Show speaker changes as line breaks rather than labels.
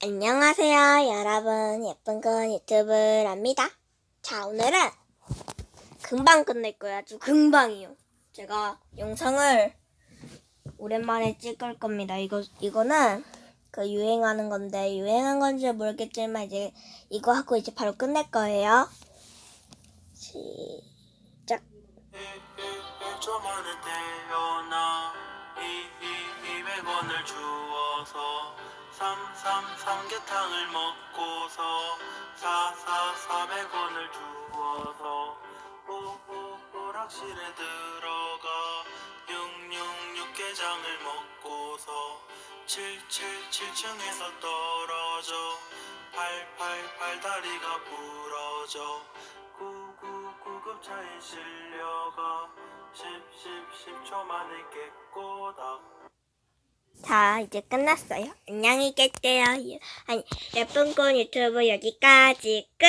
안녕하세요, 여러분. 예쁜 건 유튜브랍니다. 자, 오늘은 금방 끝낼 거예요. 아주 금방이요. 제가 영상을 오랜만에 찍을 겁니다. 이거, 이거는 그 유행하는 건데, 유행한 건지 모르겠지만, 이제 이거 하고 이제 바로 끝낼 거예요. 시작.
3, 3, 삼계탕을 먹고서 4, 4, 400원을 주어서 5, 5, 오락실에 들어가 6, 6, 육개장을 먹고서 7, 7, 7층에서 떨어져 8, 8, 팔다리가 부러져 9, 9, 구급차에 실려가 10, 10, 10초 만에 깨꼬닥
자, 이제 끝났어요. 안녕히 계세요. 아니, 예쁜 건 유튜브 여기까지 끝!